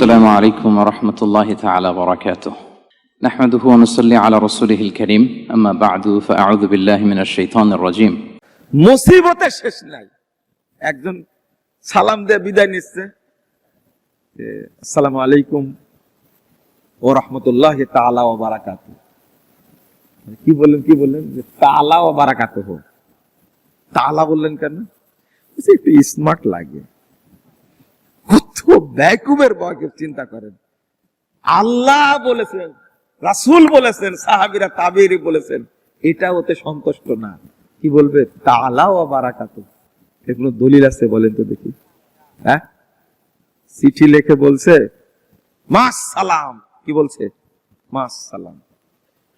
السلام عليكم ورحمة الله تعالى وبركاته نحمده ونصلي على رسوله الكريم أما بعد فأعوذ بالله من الشيطان الرجيم মুসিবতের শেষ নাই একজন সালাম দিয়ে বিদায় নিচ্ছে যে, আসসালামু আলাইকুম ও রহমতুল্লাহ তালা ও বারাকাত কি বললেন কি বললেন যে তালা ও বারাকাত হো তালা বললেন কেন বলছে, একটু স্মার্ট লাগে কত ব্যাকুবের বয়কে চিন্তা করেন। আল্লাহ বলেছেন, রাসূল বলেছেন, সাহাবিরা তাবিরি বলেছেন, এটা ওতে সন্তুষ্ট না। কি বলবে? তালা ও বারাকাত এগুলো দলিল আছে বলেন তো দেখি। হ্যাঁ? চিঠি লিখে বলছে, মাস সালাম। কি বলছে? মাস সালাম।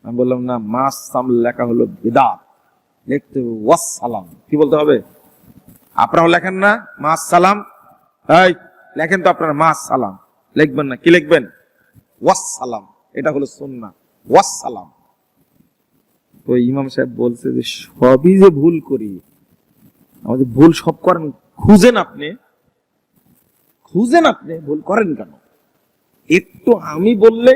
আমি বললাম, না, মাস সাম লেখা হলো বিদাত। লিখতে হবে ওয়াস সালাম। কি বলতে হবে? আপনারাও লেখেন না, মাস সালাম। এই লেখেন তো আপনারা মাস সালাম লিখবেন না, কি লিখবেন? ওয়াস সালাম এটা হলো সুন্নাহ। ওয়াস সালাম তো ইমাম সাহেব বলছে যে, সবই যে ভুল করি, আমাদের ভুল সব করেন, খুঁজেন আপনি। খুঁজেন আপনি, ভুল করেন কেন? একটু আমি বললে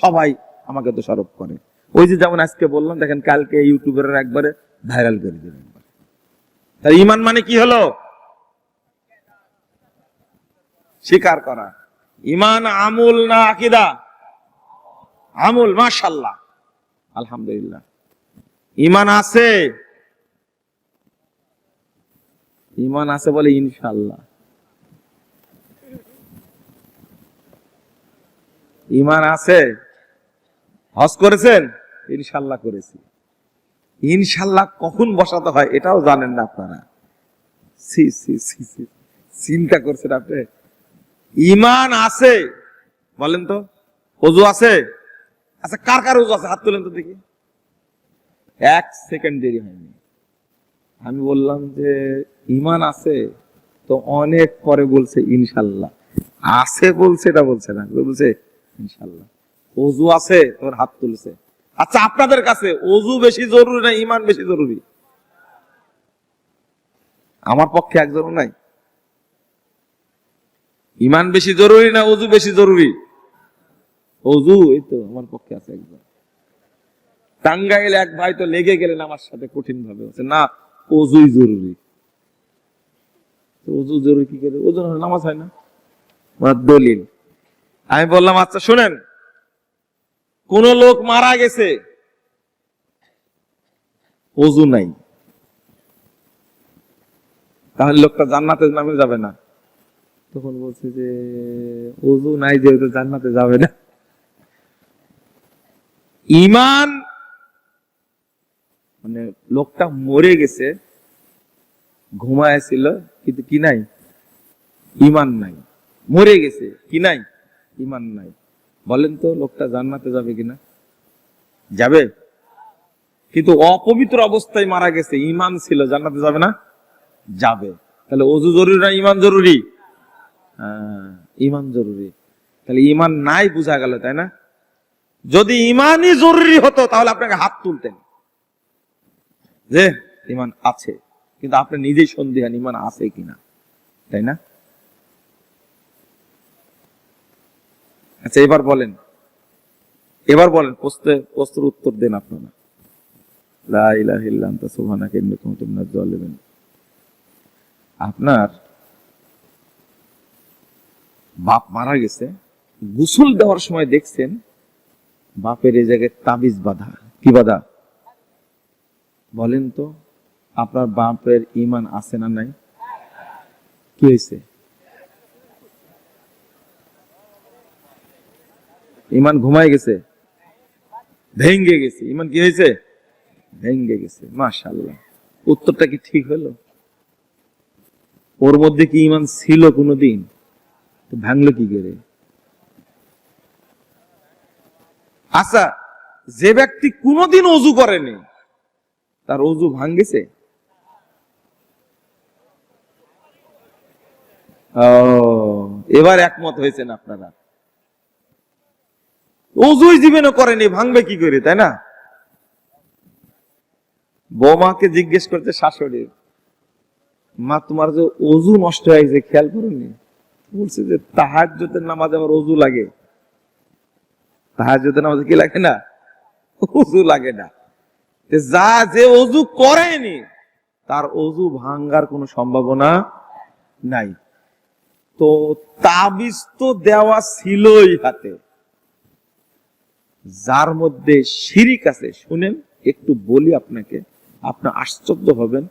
সবাই আমাকে সরব করে। ওই যে যেমন আজকে বললাম, দেখেন কালকে ইউটিউবের একবারে ভাইরাল করে দেবেন তার ইমান মানে কি হলো? স্বীকার করা। ইমান আমুল না আকিদা? আমুল মাশাল্লাহ আলহামদুলিল্লাহ। ইমান আছে? ইমান আছে বলে ইনশাল্লাহ ইমান আছে? হজ করেছেন? ইনশাল্লাহ করেছি। ইনশাল্লাহ কখন বসাতে হয় এটাও জানেন না আপনারা। সি সি সি সি চিন্তা করছেন আপনি? ইমান আছে। বলেন তো, অজু আছে? আচ্ছা কার কার অজু আছে? হাত তুলেন তো দেখি। এক সেকেন্ড দেরি হয়নি। আমি বললাম যে, ইমান আছে? তো অনেক পরে বলছে ইনশাল্লাহ। আছে বলছে, এটা বলছে না। বলছে, ইনশাল্লাহ। অজু আছে, তোর হাত তুলছে। আচ্ছা আপনাদের কাছে অজু বেশি জরুরি না ইমান বেশি জরুরি? আমার পক্ষে একজনও নাই। ইমান বেশি জরুরি না অজু বেশি জরুরি? অজু, এই তো আমার পক্ষে আছে একজন। টাঙ্গাইলে এক ভাই তো লেগে গেলেন আমার সাথে কঠিন ভাবে না, অজুই জরুরি। অজু জরুরি কি করে? ওজন নামাজ হয় না। দলিল। আমি বললাম আচ্ছা শুনেন। কোন লোক মারা গেছে, অজু নাই। তাহলে লোকটা জান্নাতে নামে যাবে না। তখন বলছে যে, অজু নাই যেহেতু জান্নাতে যাবে না। ইমান মানে লোকটা মরে গেছে ঘুমায় ছিল কিন্তু কি নাই? ইমান নাই। মরে গেছে, কি নাই? ইমান নাই। বলেন তো, লোকটা জান্নাতে যাবে কিনা? যাবে। কিন্তু অপবিত্র অবস্থায় মারা গেছে, ইমান ছিল, জান্নাতে যাবে না? যাবে। তাহলে অজু জরুরি না ইমান জরুরি? ইমান জরুরি। তাহলে ইমান নাই বোঝা গেল, তাই না? যদি ইমানই জরুরি হতো, তাহলে আপনাকে হাত তুলতেন। যে, ইমান আছে, কিন্তু আপনি নিজেই সন্দেহান ইমান আছে কিনা, তাই না? আচ্ছা এবার বলেন। এবার বলেন, প্রশ্নে, প্রশ্নের উত্তর দেন আপনারা। লা আপনার বাপ মারা গেছে, গোসল দেওয়ার সময় দেখছেন বাপের এই জায়গায় তাবিজ বাঁধা। কি বাধা? বলেন তো, আপনার বাপের ইমান আছে না নাই? কি হয়েছে? ইমান ঘুমায় গেছে? ভেঙ্গে গেছে। ইমান কি হয়েছে? ভেঙ্গে গেছে। মাশাল্লাহ উত্তরটা কি ঠিক হলো? ওর মধ্যে কি ইমান ছিল কোনোদিন? তো ভাঙলো কি করে? আচ্ছা যে ব্যক্তি কোনোদিন অজু করেনি, তার অজু ভাঙ্গেছে এবার একমত হয়েছেন আপনারা। অজুই জীবনে করেনি, ভাঙবে কি করে, তাই না? বৌমাকে জিজ্ঞেস করতে শাশুড়ি, মা, তোমার যে অজু নষ্ট হয়ে গেছে খেয়াল করুনি? বলছে যে তাহাজ্জুদের নামাজ আবার অজু লাগে। তাহাজ্জুদের নামাজে কি লাগে না? অজু লাগে না। যা যে অজু করেনি, তার অজু ভাঙ্গার কোনো সম্ভাবনা নাই। তো তাবিজ তো দেওয়া ছিলই হাতে। যার মধ্যে শিরিক আছে, শুনেন, একটু বলি আপনাকে, আপনি আশ্চর্য হবেন।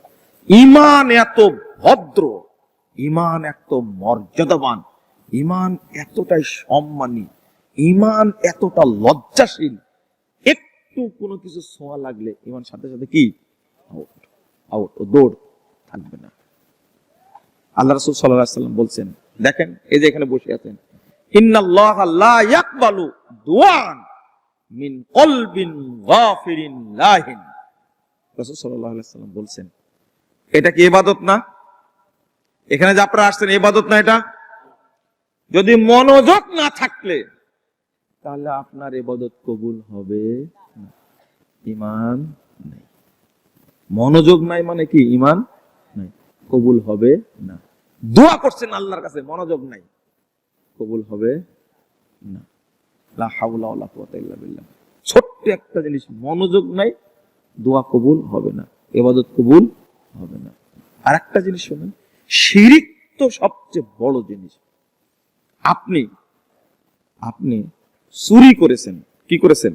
ইমান এত ভদ্র। ইমান এত মর্যাদাবান, ইমান এতটাই সম্মানী, ইমান এতটা লজ্জাশীল। একটু কোনো কিছু ছোঁয়া লাগলে ইমান সাথে সাথে কি? আউট আউট ও দৌড় থাকবে না। আল্লাহ রাসূল আলাইহি সাল্লাম বলছেন, দেখেন, এই যে এখানে বসে আছেন, ইন্নাল্লাহ বলছেন, এটা কি ইবাদত না? এখানে যে আপনারা আসছেন, ইবাদত না এটা? যদি মনোযোগ না থাকলে, তাহলে আপনার ইবাদত কবুল হবে ইমান মনোযোগ নাই মানে কি? ইমান নাই। কবুল হবে না। দোয়া করছেন আল্লাহর কাছে, মনোযোগ নাই। কবুল হবে না। ছোট্ট একটা জিনিস, মনোযোগ নাই, দোয়া কবুল হবে না। ইবাদত কবুল হবে না। আর একটা জিনিস শুনুন। শিরিক তো সবচেয়ে বড় জিনিস। আপনি আপনি চুরি করেছেন। কি করেছেন?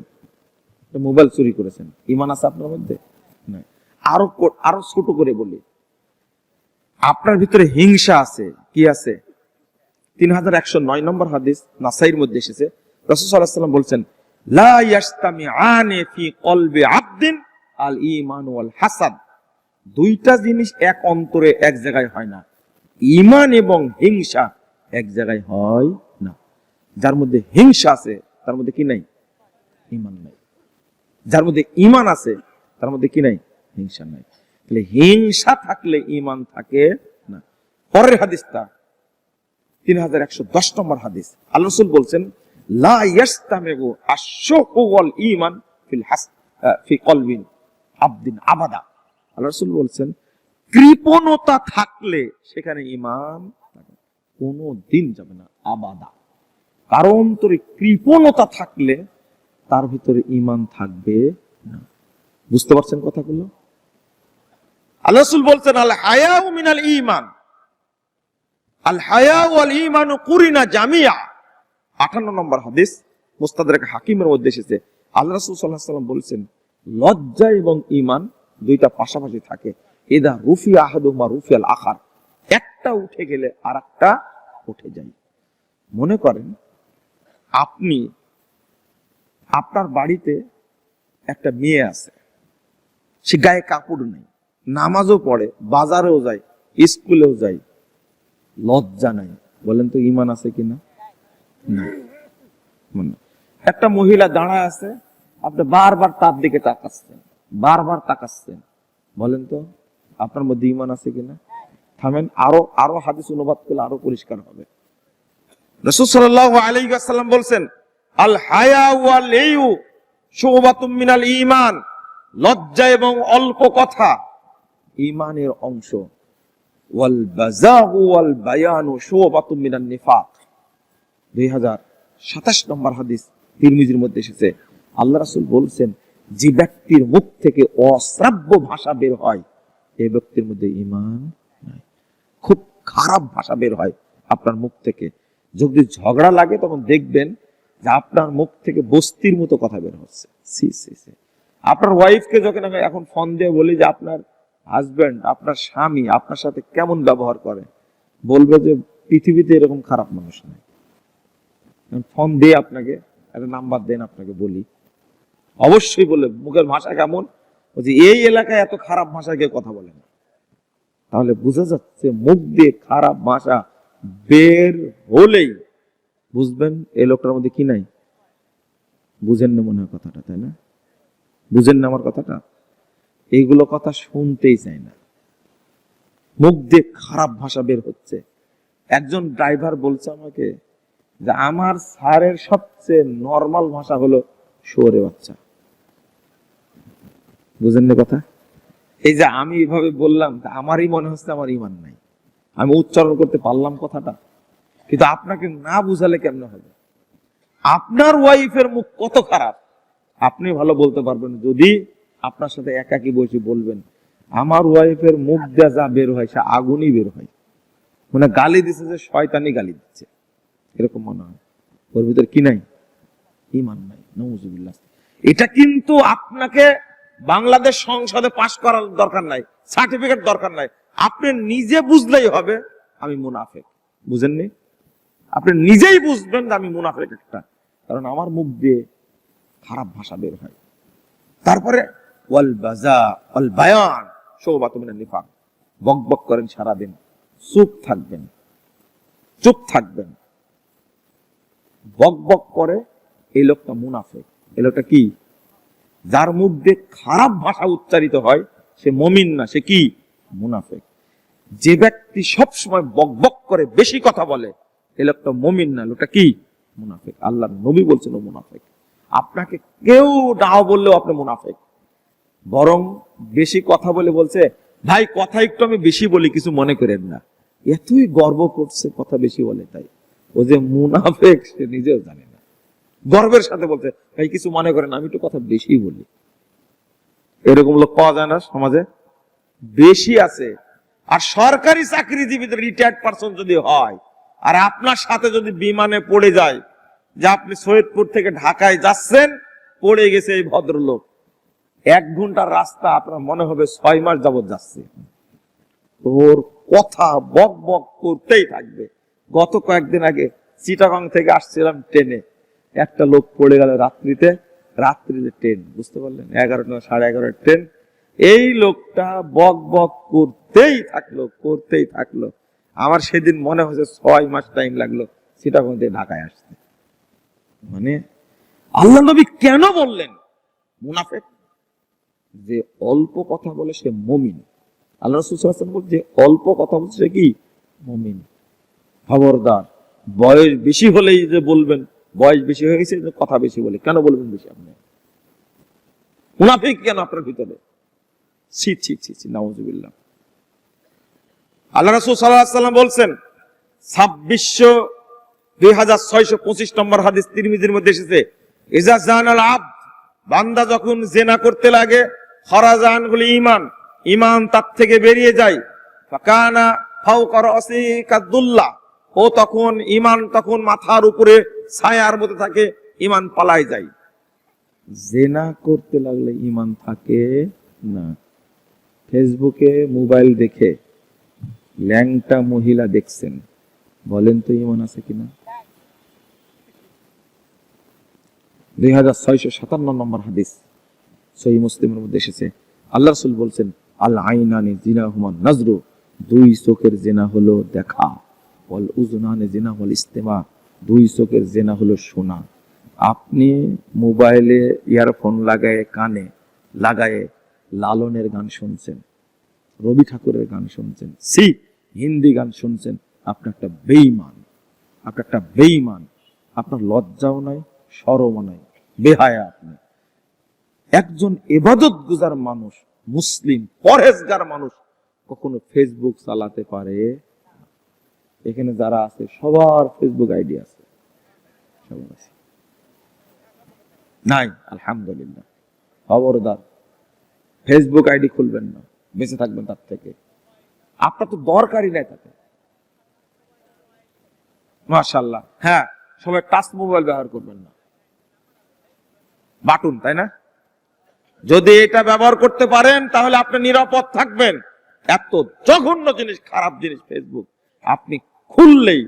মোবাইল চুরি করেছেন। ইমান আছে আপনার মধ্যে? আরও আরও ছোট করে বলি। আপনার ভিতরে হিংসা আছে। কি আছে? তিন হাজার একশো নয় নম্বর হাদিস নাসাইর মধ্যে এসেছে। রসুল সাল্লাহ বলছেন, লা ইয়াস্তামি আনে ফি কলবে আবদিন আল ইমান ওয়াল দুইটা জিনিস এক অন্তরে, এক জায়গায় হয় না। ইমান এবং হিংসা এক জায়গায় হয় না। যার মধ্যে হিংসা আছে, তার মধ্যে কি নাই? ইমান নাই। যার মধ্যে ইমান আছে, তার মধ্যে কি নাই? হিংসা নাই। তাহলে হিংসা থাকলে ইমান থাকে না। পরের হাদিসটা, তিন হাজার একশো দশ নম্বর হাদিস। আল্লাহ রসুল বলছেন, লা ঈমান ফিল ফি আবদিন আবাদা। আল্লাহ রসুল বলছেন, কৃপণতা থাকলে সেখানে ইমান কোনো দিন যাবে না, আবাদা। কারণ তোর কৃপণতা থাকলে তার ভিতরে ইমান থাকবে না। বুঝতে পারছেন কথাগুলো? আল্লাহ বলছেন, আল হায়াউ মিনাল ঈমান। আল হায়া ওয়াল ঈমান কুরিনা জামিয়া। 58 নম্বর হাদিস, মুস্তাদরাক হাকিমের মধ্যে এসেছে। আল্লাহ রাসূল সাল্লাল্লাহু আলাইহি ওয়াসাল্লাম বলছেন, লজ্জা এবং ঈমান দুইটা পাশাপাশি থাকে। ইদা রুফি আহাদুমা রুফিয়াল আখার। একটা উঠে গেলে আরেকটা উঠে যায়। মনে করেন, আপনি, আপনার বাড়িতে একটা মেয়ে আছে। সে গায়ে কাপড় নেই। নামাজও পড়ে, বাজারেও যায়, স্কুলেও যায়। লজ্জা নাই। বলেন তো ইমান আছে কিনা? না। একটা মহিলা দাঁড়ায় আছে, আপনি বারবার তার দিকে তাকাচ্ছেন। বারবার তাকাচ্ছেন। বলেন তো, আপনার মধ্যে ইমান আছে কিনা? থামেন, আরও আরও হাদিস অনুবাদ করলে আরও পরিষ্কার হবে। রসুল আলাইহি বলছেন আল হায়া ওয়াল ইউ শুবাতুম মিনাল ঈমান। লজ্জা এবং অল্প কথা ঈমানের অংশ। ওয়াল বাযাগু ওয়াল বায়ানু শুবাতুম মিনান নিফাক। 2027 নম্বর হাদিস তিরমিজির মধ্যে এসেছে। আল্লাহ রাসূল বলছেন যে ব্যক্তির মুখ থেকে অশ্রাব্য ভাষা বের হয় এই ব্যক্তির মধ্যে নাই। খুব খারাপ ভাষা বের হয় আপনার মুখ থেকে। যদি ঝগড়া লাগে, তখন দেখবেন যে আপনার মুখ থেকে বস্তির মতো কথা বের হচ্ছে। C C C. আপনার ওয়াইফকে যখন আমি এখন ফোন দিয়ে বলি যে আপনার হাজবেন্ড আপনার স্বামী, আপনার সাথে কেমন ব্যবহার করে, বলবে যে পৃথিবীতে এরকম খারাপ মানুষ নাই। ফোন দিয়ে আপনাকে একটা নাম্বার দেন, আপনাকে বলি। অবশ্যই বলে মুখের ভাষা কেমন? বলছি, এই এলাকায় এত খারাপ ভাষায় কেউ কথা বলে না। তাহলে বোঝা যাচ্ছে মুখ দিয়ে খারাপ ভাষা বের হলেই বুঝবেন এই লোকটার মধ্যে কি নাই। বুঝেন না মনে হয় কথাটা, তাই না? বুঝেন না আমার কথাটা? এইগুলো কথা শুনতেই চাই না। মুখ দিয়ে খারাপ ভাষা বের হচ্ছে। একজন ড্রাইভার বলছে আমাকে যে, আমার স্যারের সবচেয়ে নর্মাল ভাষা হলো শোরে বাচ্চা। বুঝেন না কথা? এই যে আমি এভাবে বললাম আমারই মনে হচ্ছে আমার ইমান নাই। আমি উচ্চারণ করতে পারলাম কথাটা, কিন্তু আপনাকে না বুঝালে কেমন হবে? আপনার ওয়াইফের মুখ কত খারাপ? আপনি ভালো বলতে পারবেন, যদি আপনার সাথে একাকি বসে বলবেন, আমার ওয়াইফের মুখ দিয়ে যা বের হয়, সে আগুনই বের হয়। মানে গালি দিচ্ছে যে শয়তানি গালি দিচ্ছে। এরকম মনে হয়। ওর ভিতরে কি নাই? ইমান নাই। নজুবিল্লাহ এটা কিন্তু আপনাকে বাংলাদেশ সংসদে পাশ করার দরকার নাই, সার্টিফিকেট দরকার নাই। আপনি নিজে বুঝলেই হবে আমি মুনাফেক। বুঝেননি? আপনি নিজেই বুঝবেন আমি মুনাফেক একটা। কারণ আমার মুখ দিয়ে খারাপ ভাষা বের হয়। তারপরে, ওয়াল বাজা, ওয়াল বায়ান শোবাত মিনাল নিফাক। বক বক করেন সারাদিন। চুপ থাকবেন। চুপ থাকবেন। বক বক করে এই লোকটা মুনাফেক। এই লোকটা কি? যার মধ্যে খারাপ ভাষা উচ্চারিত হয়, সে মমিন না, সে কি? মুনাফেক। যে ব্যক্তি সব সময় বক বক করে বেশি কথা বলে এই লোকটা মমিন না, লোকটা কি? মুনাফেক। আল্লাহ নবী বলছেন ও মুনাফেক। আপনাকে কেউ নাও বললেও আপনি মুনাফেক। বরং বেশি কথা বলে বলছে, ভাই, কথা একটু আমি বেশি বলি, কিছু মনে করেন না। এতই গর্ব করছে, কথা বেশি বলে তাই। ও যে মুনাফেক, সে নিজেও জানে গর্বের সাথে বলছে, ভাই, কিছু মনে করেন আমি একটু কথা বেশি বলি। এরকম লোক পাওয়া যায় না সমাজে। বেশি আছে। আর সরকারি চাকরিজীবীদের রিটায়ার্ড পার্সন যদি হয়, আর আপনার সাথে যদি বিমানে পড়ে যায়, যে আপনি সৈয়দপুর থেকে ঢাকায় যাচ্ছেন, পড়ে গেছে এই ভদ্রলোক। এক ঘণ্টার রাস্তা আপনার মনে হবে ছয় মাস যাবত যাচ্ছে। ওর কথা বক বক করতেই থাকবে। গত কয়েকদিন আগে চিটাগং থেকে আসছিলাম ট্রেনে। একটা লোক পড়ে গেল রাত্রিতে রাত্রিতে ট্রেন বুঝতে পারলেন? এগারোটা, সাড়ে এগারোটা ট্রেন এই লোকটা বক বক করতেই থাকল করতেই থাকল। আমার সেদিন মনে হয়েছে ছয় মাস টাইম লাগল চিটাগং থেকে ঢাকায় আসতে। মানে আল্লাহ নবী কেন বললেন? মুনাফেক। যে অল্প কথা বলে সে মমিন। আল্লাহ রসুল বল যে অল্প কথা বলছে কি? মমিন। খবরদার। বয়স বেশি হলেই যে বলবেন বয়স বেশি হয়ে গেছে কথা বেশি বলে। কেন বলবেন বেশি আপনি? মুনাফিক কেন আপনার ভিতরে? ছি ছি ছি ছি নাউজুবিল্লাহ। আল্লাহ রসুল সাল্লাহ সাল্লাম বলছেন, ছাব্বিশশো দুই হাজার ছয়শো পঁচিশ নম্বর হাদিস তিরমিজির মধ্যে এসেছে, ইজা জান আল আব্দ বান্দা যখন জেনা করতে লাগে খরাজান গুলি ইমান ইমান তার থেকে বেরিয়ে যায়। ফাকানা ফাউকার অসিকাদুল্লাহ ও তখন ইমান তখন মাথার উপরে ছায়ার মধ্যে থাকে ইমান পালায় যায়। জেনা করতে লাগলে ইমান থাকে না। ফেসবুকে মোবাইল দেখে ল্যাংটা মহিলা দেখছেন। বলেন তো ইমান আছে কিনা? দুই হাজার ছয়শো সাতান্ন নম্বর হাদিস সহি মুসলিমের মধ্যে এসেছে। আল্লাহ রসুল বলছেন, আল আইনানি জিনা হুমান নজরু। দুই চোখের জেনা হলো দেখা। বল উজনানে জেনা হল ইস্তেমা। দুই চোখের জেনা হলো শোনা আপনি মোবাইলে ইয়ারফোন লাগায়ে, কানে লাগায়ে লালনের গান শুনছেন, রবি ঠাকুরের গান শুনছেন, সি হিন্দি গান শুনছেন আপনার একটা বেইমান আপনার একটা বেইমান আপনার লজ্জাও নাই সরমও নাই, বেহায়া আপনি। একজন এবাদত গুজার মানুষ, মুসলিম পরেজগার মানুষ কখনো ফেসবুক চালাতে পারে এখানে যারা আছে সবার ফেসবুক আইডি আছে। সবার আছে। নাই। আলহামদুলিল্লাহ। খবরদার। ফেসবুক আইডি খুলবেন না। বেঁচে থাকবেন তার থেকে। আপনার তো দরকারই নাই তাতে। মাশাল্লাহ হ্যাঁ সবাই টাচ মোবাইল ব্যবহার করবেন না। বাটুন তাই না? যদি এটা ব্যবহার করতে পারেন তাহলে আপনি নিরাপদ থাকবেন। এত জঘন্য জিনিস খারাপ জিনিস ফেসবুক আপনি খুললেই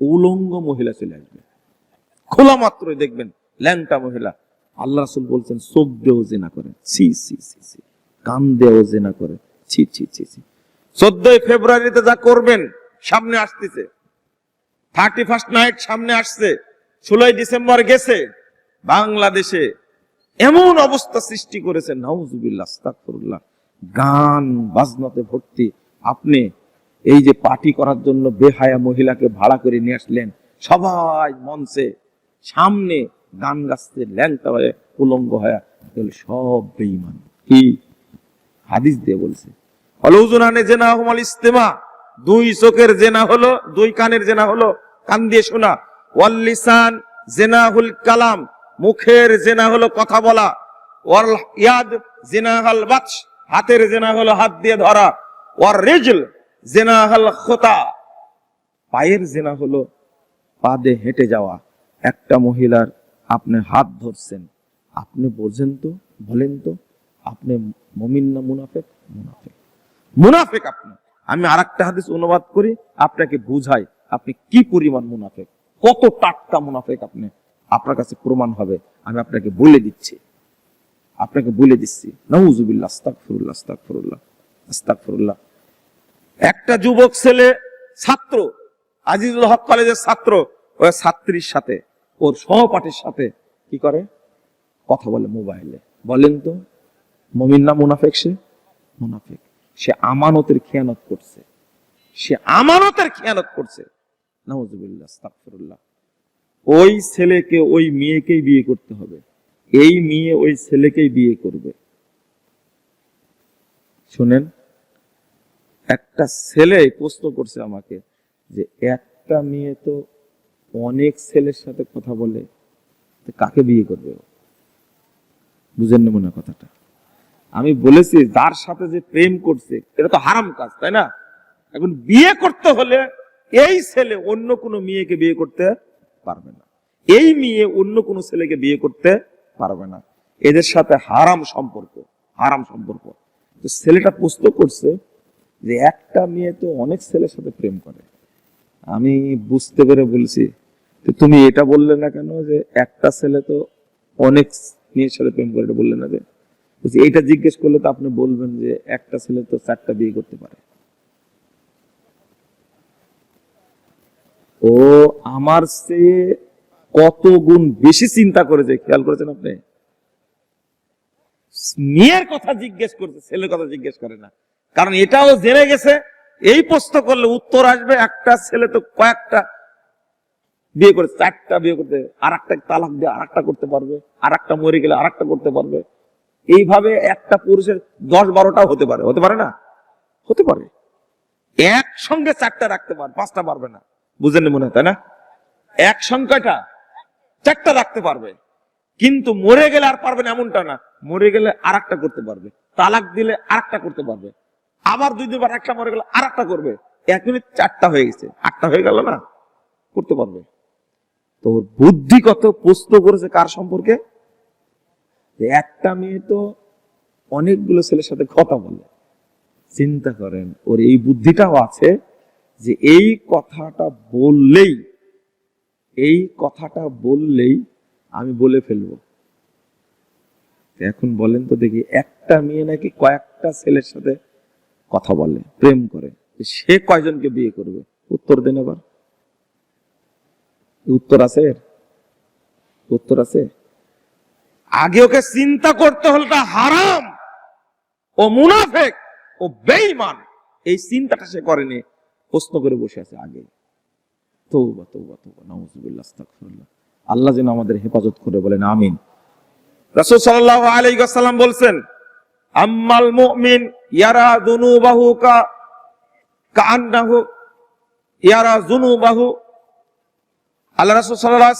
উলঙ্গ মহিলা চলে আসবে। খোলা মাত্রই দেখবেন ল্যাংটা মহিলা। আল্লাহ রাসুল বলছেন চোখ দেও জেনা করে। ছি ছি ছি ছি। কান দেও জেনা করে। ছি ছি ছি ছি। চোদ্দই ফেব্রুয়ারিতে যা করবেন, সামনে আসতেছে। থার্টি ফার্স্ট নাইট সামনে আসছে। ষোলোই ডিসেম্বর গেছে। বাংলাদেশে এমন অবস্থা সৃষ্টি করেছে, নাউজুবিল্লাহ গান বাজনাতে ভর্তি। আপনি এই যে পার্টি করার জন্য বেহায়া মহিলাকে ভাড়া করে নিয়ে আসলেন সবাই মঞ্চে, সামনে গান গাচ্ছে, ল্যাংটা হয়ে উলঙ্গ হয়ে এগুলো সব বেইমান কি হাদিস দিয়ে বলছে? অলৌজনানে জেনা হমাল ইস্তেমা, দুই চোখের জেনা হলো, দুই কানের জেনা হলো, কান দিয়ে শোনা। ওয়াল লিসান জেনাহুল কালাম, মুখের জেনা হলো কথা বলা। ওয়াল ইয়াদ জেনাহাল বাচ হাতের জেনা হলো হাত দিয়ে ধরা। ওয়ার রিজল জেনাহাল খোতা। পায়ের জেনা হলো পা দিয়ে হেঁটে যাওয়া। একটা মহিলার আপনি হাত ধরছেন। আপনি বোঝেন তো, বলেন তো, আপনি মমিন না মুনাফেক? মুনাফেক। মুনাফেক আপনি। আমি আর একটা হাদিস অনুবাদ করি, আপনাকে বুঝাই, আপনি কি পরিমাণ মুনাফেক? কত টাটকা মুনাফেক আপনি? আপনার কাছে প্রমাণ হবে, আমি আপনাকে বলে দিচ্ছি। আপনাকে বলে দিচ্ছি। নাউজুবিল্লাহ, আস্তাগফিরুল্লাহ আস্তাগফিরুল্লাহ আস্তাগফিরুল্লাহ। একটা যুবক ছেলে ছাত্র, আজিজুল হক কলেজের ছাত্র, ওই ছাত্রীর সাথে, ওর সহপাঠীর সাথে কি করে? কথা বলে মোবাইলে। বলেন তো, মমিন না মুনাফেক সে? মুনাফেক। সে আমানতের খেয়ানত করছে। সে আমানতের খেয়ানত করছে। ওই ছেলেকে, ওই মেয়েকেই বিয়ে করতে হবে। এই মেয়ে ওই ছেলেকেই বিয়ে করবে। শুনেন একটা ছেলে প্রশ্ন করছে আমাকে যে, একটা মেয়ে তো অনেক ছেলের সাথে কথা বলে কাকে বিয়ে করবে? বুঝেন না মনে কথাটা। আমি বলেছি, যার সাথে যে প্রেম করছে, এটা তো হারাম কাজ, তাই না? এখন বিয়ে করতে হলে এই ছেলে অন্য কোনো মেয়েকে বিয়ে করতে পারবে না। এই মেয়ে অন্য কোনো ছেলেকে বিয়ে করতে পারবে না। এদের সাথে হারাম সম্পর্ক হারাম সম্পর্ক। তো ছেলেটা প্রশ্ন করছে যে একটা মেয়ে তো অনেক ছেলের সাথে প্রেম করে। আমি বুঝতে পেরে বলছি তুমি এটা বললে না কেন যে একটা ছেলে তো অনেক মেয়ের সাথে প্রেম করে, এটা বললে না যে? বলছি এটা জিজ্ঞেস করলে তো আপনি বলবেন যে একটা ছেলে তো চারটা বিয়ে করতে পারে। ও আমার সে কত গুণ বেশি চিন্তা করেছে, খেয়াল করেছেন আপনি? মেয়ের কথা জিজ্ঞেস করছে, ছেলের কথা জিজ্ঞেস করে না। কারণ এটাও জেনে গেছে, এই প্রশ্ন করলে উত্তর আসবে, একটা ছেলে তো কয়েকটা বিয়ে করে, চারটা বিয়ে করতে আর একটা তালাক দিয়ে আর একটা করতে পারবে আর একটা মরে গেলে আর একটা করতে পারবে। এইভাবে একটা পুরুষের দশ বারোটাও হতে পারে হতে পারে না? হতে পারে। একসঙ্গে চারটা রাখতে পারে, পাঁচটা পারবে না। বুঝেন মনে হয়, তাই না? এক সংখ্যাটা চারটা রাখতে পারবে। কিন্তু মরে গেলে আর পারবে না, এমনটা না। মরে গেলে আর করতে পারবে। তালাক দিলে আর করতে পারবে। আবার দুই দুবার একটা মরে গেল আর একটা করবে। এক মিনিট চারটা হয়ে গেছে। আটটা হয়ে গেল না? করতে পারবে। তো বুদ্ধি কত প্রশ্ন করেছে কার সম্পর্কে? একটা মেয়ে তো অনেকগুলো ছেলের সাথে কথা বলে। চিন্তা করেন, ওর এই বুদ্ধিটাও আছে যে এই কথাটা বললেই, এই কথাটা বললেই আমি বলে ফেলব। এখন বলেন তো দেখি, একটা মেয়ে নাকি কয়েকটা ছেলের সাথে কথা বলে, প্রেম করে সে কয়জনকে বিয়ে করবে? উত্তর দেন এবার। উত্তর আছে উত্তর আছে? আগে ওকে চিন্তা করতে হলো এটা হারাম। ও মুনাফেক, ও বেঈমান। এই চিন্তাটা সে করেনি, প্রশ্ন করে বসে আছে আগে। আল্লাহ যেন আমাদের হেফাজত করে বলেন, আমিন। রাসূল সাল্লাল্লাহু আলাইহি আম্মাল মুমিন ইয়ারা জুনু বাহু কা কান্নাহু ইয়ারা যুনুবাহু। আল্লাহ রাসূল আলাইহি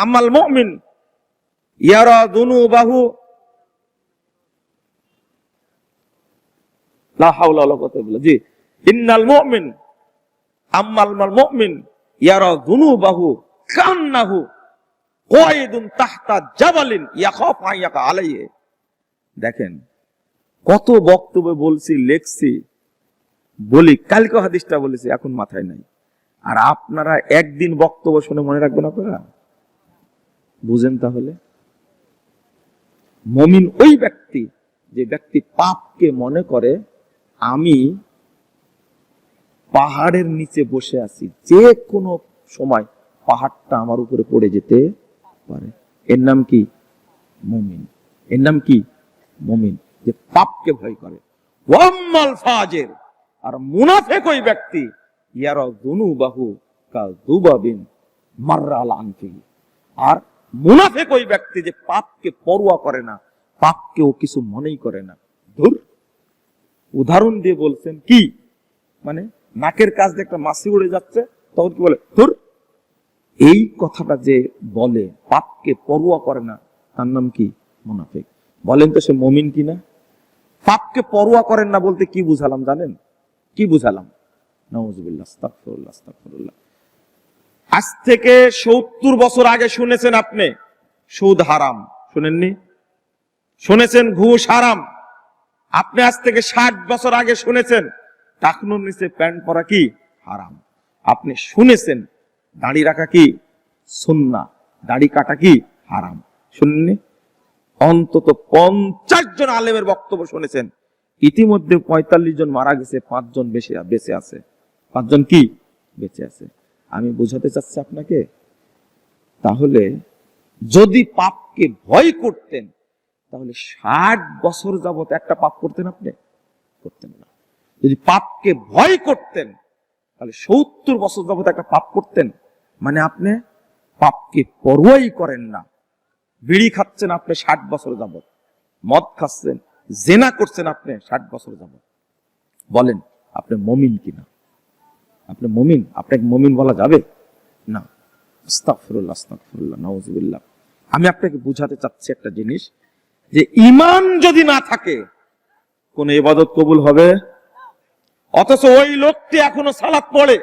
আম্মাল মুমিন ইয়ারা কুওয়াতা ইল্লা জি। ইন্নাল মুমিন, আম্মাল মাল মুমিন ইয়ারা যুনুবাহু কান্নাহু কয়েদুন তাহতা জাবালিন ইয়াখাফ আইয়াকা আলাইহি। দেখেন, কত বক্তব্য বলছি, লেখছি, বলি, কালকে হাদিসটা বলেছি, এখন মাথায় নাই। আর আপনারা একদিন বক্তব্য শুনে মনে রাখবেন আপনারা? বুঝেন তাহলে? মমিন ওই ব্যক্তি, যে ব্যক্তি পাপকে মনে করে, আমি পাহাড়ের নিচে বসে আছি, যে কোনো সময় পাহাড়টা আমার উপরে পড়ে যেতে পারে। এর নাম কি? মমিন। এর নাম কি? মুমিন, যে পাপকে ভয় করে। ওয়াম্মাল ফাজের, আর মুনাফেক ওই ব্যক্তি, ইয়ারা দুনু বাহু কা দুবাবিন মাররা আলা আনফিহি। আর মুনাফেক ওই ব্যক্তি যে পাপকে পরোয়া করে না, পাপকে ও কিছু মনেই করে না। ধুর, উদাহরণ দিয়ে বলছেন কি? মানে নাকের কাছ দিয়ে একটা মাছি উড়ে যাচ্ছে, তখন কি বলে? তোর এই কথাটা যে বলে, পাপকে পরোয়া করে না, তার নাম কি? মুনাফিক। বলেন তো সে মমিন কিনা? পাপকে পরোয়া করেন না বলতে কি বুঝালাম জানেন? কি বুঝালাম? আজ থেকে সত্তর বছর আগে শুনেছেন আপনি, সুদ হারাম। শুনেননি? শুনেছেন ঘুষ হারাম? আপনি আজ থেকে ষাট বছর আগে শুনেছেন, টাকনুর নিচে প্যান্ট পরা কি? হারাম। আপনি শুনেছেন, দাড়ি রাখা কি? সুন্না দাড়ি কাটা কি? হারাম। শুননি অন্তত পঞ্চাশ জন আলেমের বক্তব্য শুনেছেন। ইতিমধ্যে পঁয়তাল্লিশ জন মারা গেছে পাঁচজন বেশি, বেঁচে আছে। পাঁচজন কি? বেঁচে আছে। আমি বোঝাতে চাচ্ছি আপনাকে, তাহলে যদি পাপকে ভয় করতেন, তাহলে ষাট বছর যাবত একটা পাপ করতেন আপনি? করতেন না। যদি পাপকে ভয় করতেন, তাহলে সত্তর বছর যাবত একটা পাপ করতেন? মানে আপনি পাপকে পরোয়াই করেন না। বিড়ি খাচ্ছেন আপনি ষাট বছর যাবত মদ খাচ্ছেন, জেনা করছেন আপনি ষাট বছর যাবত বলেন, আপনি মমিন কিনা? আপনি মমিন? আপনাকে মমিন বলা যাবে? না। আমি আপনাকে বুঝাতে চাচ্ছি একটা জিনিস, যে ইমান যদি না থাকে, কোন ইবাদত কবুল হবে? অথচ ওই লোকটি এখনও সালাত পড়ে,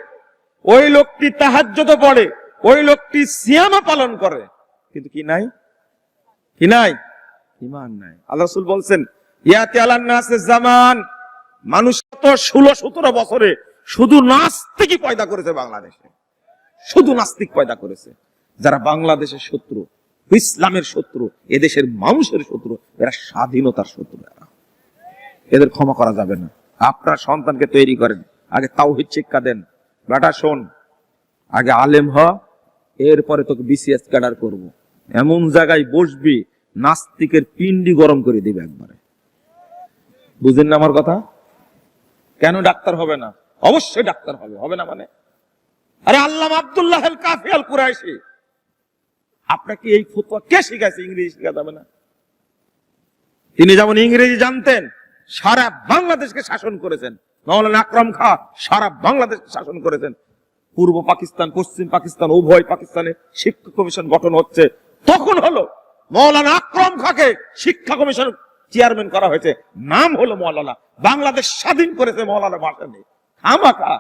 ওই লোকটি তাহাজ্জুদ পড়ে, ওই লোকটি সিয়ামা পালন করে, কিন্তু কি নাই? কি নাই? ইমান নাই। আল্লাহ রাসূল বলছেন, ইয়াতি আলান নাসে জামান। মানুষ তো ষোলো, সতেরো বছরে শুধু নাস্তিকই পয়দা করেছে বাংলাদেশে। শুধু নাস্তিক পয়দা করেছে। যারা বাংলাদেশের শত্রু, ইসলামের শত্রু, এদেশের মানুষের শত্রু, এরা স্বাধীনতার শত্রু এরা। এদের ক্ষমা করা যাবে না। আপনার সন্তানকে তৈরি করেন। আগে তাওহিদ শিক্ষা দেন। বেটা শোন, আগে আলেম হ, এরপরে তোকে বিসিএস ক্যাডার করব। এমন জায়গায় বসবি, নাস্তিকের পিন্ডি গরম করে দিবে একবারে। বুঝেন না আমার কথা? কেন ডাক্তার হবে না? অবশ্যই ডাক্তার হবে। হবে না মানে? আরে আল্লাহ আব্দুল্লাহ কাফি আল কুরাইশি। আপনাকে এই ফতোয়া কে শিখাইছে? ইংরেজি শেখা যাবে না। তিনি যেমন ইংরেজি জানতেন, সারা বাংলাদেশকে শাসন করেছেন। মৌলানা আকরাম খা সারা বাংলাদেশকে শাসন করেছেন। পূর্ব পাকিস্তান, পশ্চিম পাকিস্তান, উভয় পাকিস্তানে শিক্ষা কমিশন গঠন হচ্ছে। তখন হলো মৌলানা আকরাম খাকে শিক্ষা কমিশন চেয়ারম্যান করা হয়েছে। নাম হলো মৌলানা। বাংলাদেশ স্বাধীন করেছে মৌলানা নেই খামাখা।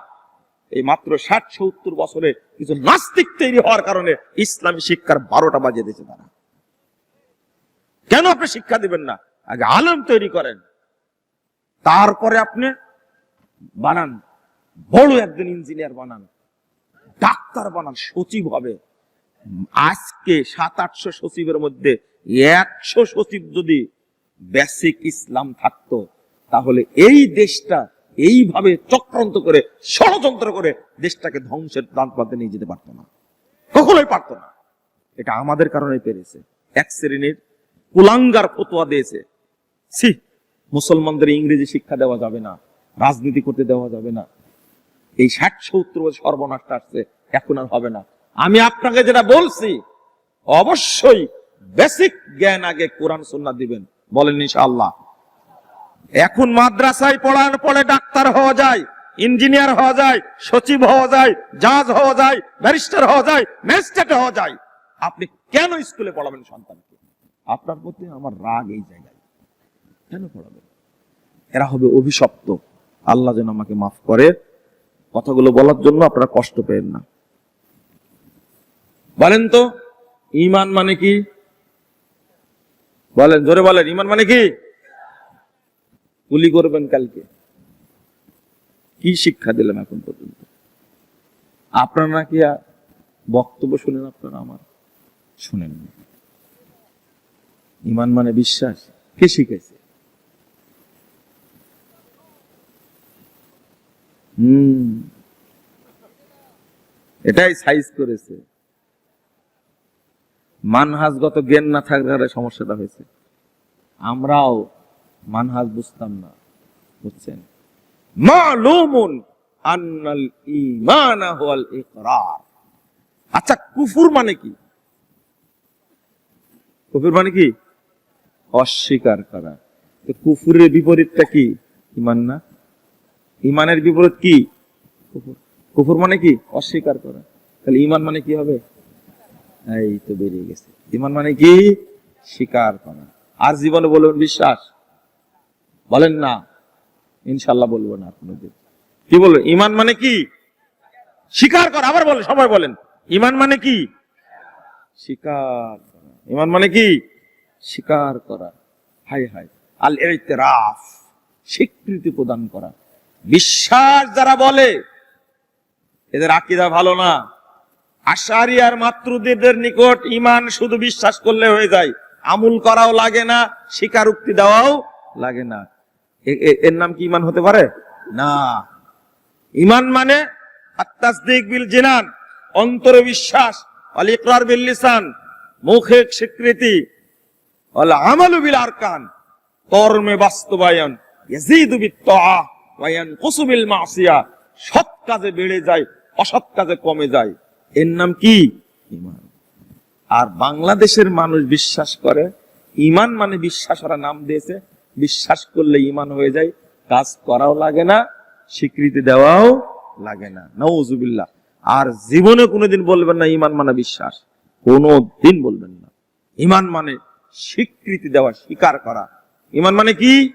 এই মাত্র ষাট সত্তর বছরে কিছু নাস্তিক তৈরি হওয়ার কারণে ইসলামী শিক্ষার বারোটা বাজিয়ে দিয়েছে তারা। কেন আপনি শিক্ষা দিবেন না? আগে আলম তৈরি করেন। তারপরে আপনি বানান। বড় একজন ইঞ্জিনিয়ার বানান। ডাক্তার বানান। সচিব হবে। আজকে সাত আটশো সচিবের মধ্যে একশো সচিব যদি বেসিক ইসলাম থাকতো, তাহলে এই দেশটা এইভাবে চক্রান্ত করে, ষড়যন্ত্র করে দেশটাকে ধ্বংসের দান প্রান্তে নিয়ে যেতে পারতো না। কখনোই পারতো না। এটা আমাদের কারণে পেরেছে। এক শ্রেণির কুলাঙ্গার ফতোয়া দিয়েছে। ছি, মুসলমানদের ইংরেজি শিক্ষা দেওয়া যাবে না, রাজনীতি করতে দেওয়া যাবে না। এই ষাট সত্তর সর্বনাশটা আসছে, এখন আর হবে না। আমি আপনাকে যেটা বলছি, অবশ্যই বেসিক জ্ঞান আগে কোরআন সুন্নাহ দিবেন। বলেন ইনশাআল্লাহ। এখন মাদ্রাসায় পড়ানোর পরে ডাক্তার হওয়া যায়, ইঞ্জিনিয়ার হওয়া যায়, সচিব হওয়া যায়, জাজ হওয়া যায়, ব্যারিস্টার হওয়া যায়, ম্যাজিস্ট্রেট হওয়া যায়। আপনি কেন স্কুলে পড়াবেন সন্তানকে? আপনার প্রতি আমার রাগ এই জায়গায়। কেন পড়াবেন? এরা হবে অভিশপ্ত। আল্লাহ যেন আমাকে মাফ করে। কথাগুলো বলার জন্য আপনারা কষ্ট পেয়েন না। বলেন তো, ইমান মানে কি? বলেন, জোরে বলেন, ইমান মানে কি? গুলি করবেন কালকে। কি শিক্ষা দিলাম এখন পর্যন্ত? আপনারা নাকি বক্তব্য শুনেন আপনারা আমার? শুনেন ইমান মানে বিশ্বাস। কে শিখেছে হম। এটাই সাইজ করেছে। মানহাজগত জ্ঞান না থাকার সমস্যাটা হয়েছে। আমরাও মানহাজ বুঝতাম না, বুঝছেন? মালুমুন আন্নাল ঈমান হুয়াল ইকরার। আচ্ছা কুফুর মানে কি? কুফুর মানে কি? অস্বীকার করা। তো কুফুরের বিপরীতটা কি? ইমান না? ইমানের বিপরীত কি? কুফুর। কুফর মানে কি? অস্বীকার করা। তাহলে ইমান মানে কি হবে? এই তো বেরিয়ে গেছে। ইমান মানে কি? স্বীকার করা। আর জীবনে বলবেন বিশ্বাস? বলেন না। ইনশাল্লাহ বলব না আপনাদের। কি বলবেন ইমান মানে কি? স্বীকার করা। আবার বলেন, সবাই বলেন। ইমান মানে কি? স্বীকার করা। ইমান মানে কি? স্বীকার করা। High high. আল ইতিরাফ স্বীকৃতি প্রদান করা। বিশ্বাস যারা বলে, এদের আকিদা ভালো না। আশারি আর মাতৃদের নিকট ইমান শুধু বিশ্বাস করলে হয়ে যায়। আমুল করাও লাগে না, স্বীকারোক্তি দেওয়াও লাগে না। এর নাম কি ইমান হতে পারে? না। ইমান মানে বিল জিনান, অন্তরে বিশ্বাস, অল ইকরার স্বীকৃতি বিল আরকান, কর্মে বাস্তবায়ন, ইয়াজিদু বিত তাআ ওয়া ইয়ানকুসু বিল মাসিয়া। সৎ কাজে বেড়ে যায়, অসৎ কাজে কমে যায়। এর নাম কি? ইমান আর বাংলাদেশের মানুষ বিশ্বাস করে, ইমান মানে বিশ্বাস, ওরা নাম দিয়েছে, বিশ্বাস করলে ইমান হয়ে যায়, কাজ করাও লাগে না, স্বীকৃতি দেওয়াও লাগে না। নওজুবিল্লাহ আর জীবনে কোনোদিন বলবেন না, ইমান মানে বিশ্বাস। কোনো দিন বলবেন না। ইমান মানে স্বীকৃতি দেওয়া, স্বীকার করা। ইমান মানে কি?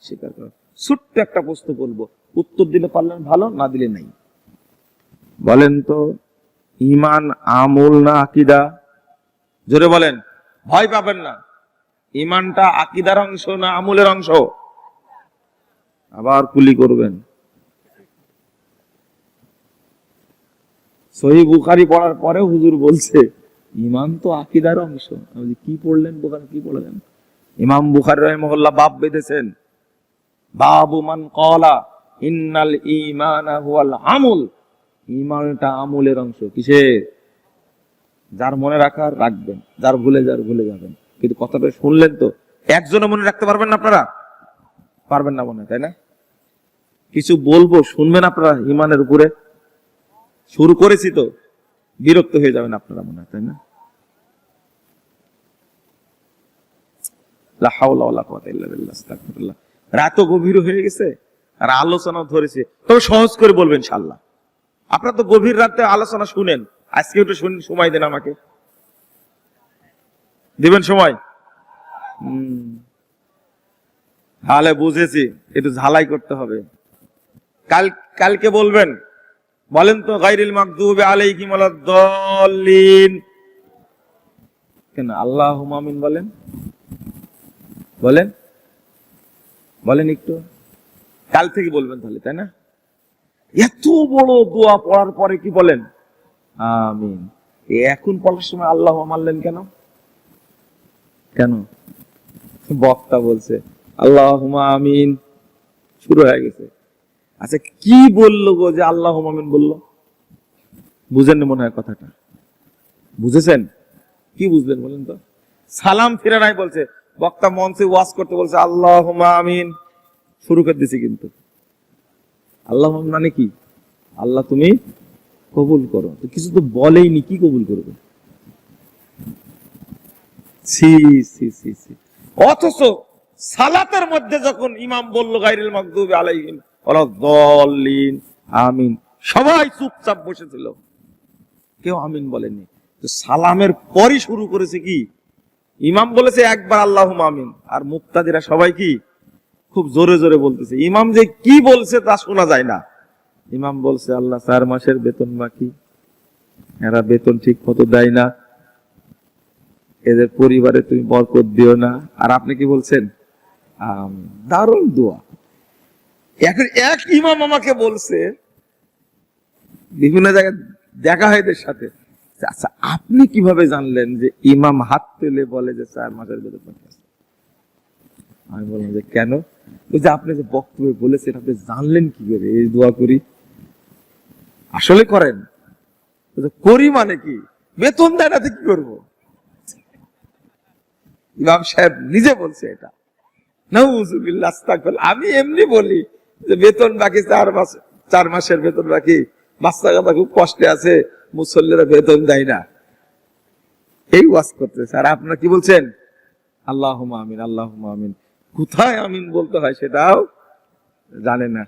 স্বীকার করা। ছোট্ট একটা প্রশ্ন বলব উত্তর দিলে পারলেন ভালো, না দিলে নাই। বলেন তো। ইমান, আমল না আকিদা? জোরে বলেন, ভয় পাবেন না। ইমানটা আকিদার অংশ না আমলের অংশ? আবার কুলি করবেন। সহি বুখারি পড়ার পরে হুজুর বলছে, ইমান তো আকিদার অংশ। কি পড়লেন বুখারি, কি পড়লেন? ইমাম বুখারি রহমহল্লা বাপ বেঁধেছেন। বাবু মান কলা ইন্নাল ইমানা আমল। ইমানটা আমলের অংশ। কিসের যার মনে রাখার রাখবেন। যার ভুলে যার ভুলে যাবেন। কিন্তু কথাটা শুনলেন তো? একজনে মনে রাখতে পারবেন না আপনারা? পারবেন না মনে তাই না? কিছু বলব, শুনবেন আপনারা ইমানের উপরে? শুরু করেছি তো। বিরক্ত হয়ে যাবেন আপনারা মনে হয়, তাই না। রাতও গভীর হয়ে গেছে, আর আলোচনা ধরেছে। তবে সহজ করে বলবেন ইনশাআল্লাহ। আপনারা তো গভীর রাতে আলোচনা শুনেন। আজকে একটু শুন সময় দেন আমাকে। দিবেন সময়। তাহলে বুঝেছি, একটু ঝালাই করতে হবে। কাল কালকে বলবেন, বলেন তো গাইরিল মাকদুবে আলাইহিম ওয়ালাদ-দাল্লিন কেন আল্লাহ আমিন বলেন? বলেন? বলেন একটু। কাল থেকে বলবেন তাহলে, তাই না? এত বড় দোয়া পড়ার পরে কি বলেন? আমিন। এখন পড়ার সময় আল্লাহ মানলেন কেন? কেন? বক্তা বলছে আল্লাহ আমিন। শুরু হয়ে গেছে। আচ্ছা কি বলল গো যে আল্লাহ আমিন বলল? বুঝেন মনে হয় কথাটা। বুঝেছেন? কি বুঝলেন বলেন তো? সালাম ফিরে নাই বলছে বক্তা মঞ্চে ওয়াজ করতে বলছে আল্লাহ আমিন। শুরু করে দিছি কিন্তু। আল্লাহ মানে কি? আল্লাহ তুমি কবুল করো। তো কিছু তো বলেইনি, কি কবুল করবে? অথচ সালাতের মধ্যে যখন ইমাম বলল গাইরুল মাকদুবি আলাইহিম ওয়ালাদ-দাল্লিন আমিন, সবাই চুপচাপ বসেছিল। কেউ আমিন বলেনি তো সালামের পরই শুরু করেছে কি? ইমাম বলেছে, একবার আল্লাহ আমিন। আর মুক্তাদিরা সবাই কি? খুব জোরে জোরে বলতেছে, ইমাম যে কি বলছে তা শোনা যায় না ইমাম বলছে, আল্লাহ চার মাসের বেতন বাকি, এরা বেতন ঠিক মতো দেয় না, এদের পরিবারে তুমি বরকত দিও না আর আপনি কি বলছেন। দারুণ দোয়া এখন এক ইমাম আমাকে বলছে, বিভিন্ন জায়গায় দেখা হয় এদের সাথে আচ্ছা আপনি কীভাবে জানলেন যে ইমাম হাত তুলে বলে যে চার মাসের বেতন বাকি আছে? আমি বললাম যে, কেন? ওই যে আপনি যে বক্তব্যে বলেছেন, আপনি জানলেন কি করে? এই দোয়া করি। আসলে করেন। করি মানে কি? বেতন দেয় না কি করব? ইমাম সাহেব নিজে বলছে এটা। আমি এমনি বলি যে, বেতন বাকি চার মাস, চার মাসের বেতন বাকি। বাচ্চা কাচ্চা খুব কষ্টে আছে, মুসল্লিরা বেতন দেয় না। এই ওয়াজ করতেছে। আর আপনারা কি বলছেন? আল্লাহ আমিন আল্লাহ আমিন। কোথায় আমিন বলতে হয় সেটাও জানে না।